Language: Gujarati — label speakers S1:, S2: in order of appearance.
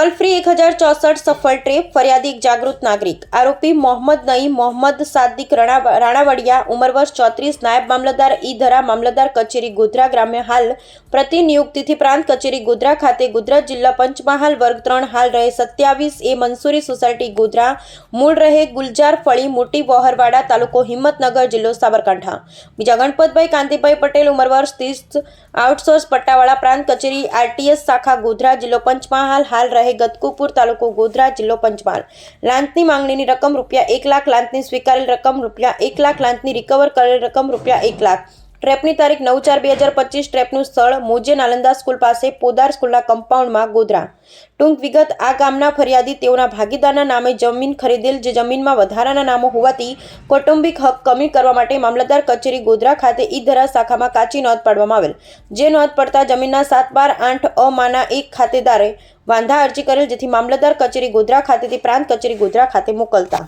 S1: ટોલ ફ્રી એક હજાર ચોસઠ સફળ ટ્રેપ, ફરિયાદી જાગૃત નાગરિક. આરોપી મોહમ્મદ નઈમ મોહમ્મદ સાદિક રણા રાણાવડિયા, ઉંમર વર્ષ ચોત્રીસ, નાયબ મામલતદાર ઈ ધરા મામલતદાર કચેરી ગોધરા ગ્રામ્ય હાલ પ્રતિનિયુક્તિથી પ્રાંત કચેરી ગોધરા ખાતે ગુજરાત જિલ્લા પંચમહાલ વર્ગ ત્રણ હાલ રહે સત્યાવીસ એ મંસૂરી સોસાયટી ગોધરા, મૂળ રહે ગુલજાર ફળી, મોટી વોહરવાડા તાલુકો હિંમતનગર જિલ્લો સાબરકાંઠા. બીજા ગણપતભાઈ કાંતિભાઈ પટેલ, ઉંમર વર્ષ ત્રીસ, આઉટસોર્સ પટ્ટાવાળા પ્રાંત કચેરી આરટીએસ શાખા ગોધરા જિલ્લો પંચમહાલ હાલ રહે ગતકુપુર તાલુકો ગોધરા જિલ્લો પંચમહાલ. લાંચની માંગણીની રકમ રૂપિયા એક લાખ લાંચની સ્વીકારેલ રકમ રૂપિયા એક લાખ લાંચની રિકવર કરેલ રકમ રૂપિયા એક લાખ. ટ્રેપની તારીખ નવ ચાર બે હજાર પચીસ ટ્રેપનું સ્થળ મોજે નાલંદા સ્કૂલ પાસે પોદાર સ્કૂલના કમ્પાઉન્ડમાં ગોધરા. ટૂંક વિગત, આ ગામના ફરિયાદી તેઓના ભાગીદારના નામે જમીન ખરીદેલ, જે જમીનમાં વધારાના નામો હોવાથી કૌટુંબિક હક કમી કરવા માટે મામલતદાર કચેરી ગોધરા ખાતે ઈ શાખામાં કાચી નોંધ પાડવામાં આવેલ. જે નોંધ પડતા જમીનના સાત બાર આઠ અમાના એક ખાતેદારે વાંધા અરજી કરેલ, જેથી મામલતદાર કચેરી ગોધરા ખાતેથી પ્રાંત કચેરી ગોધરા ખાતે મોકલતા.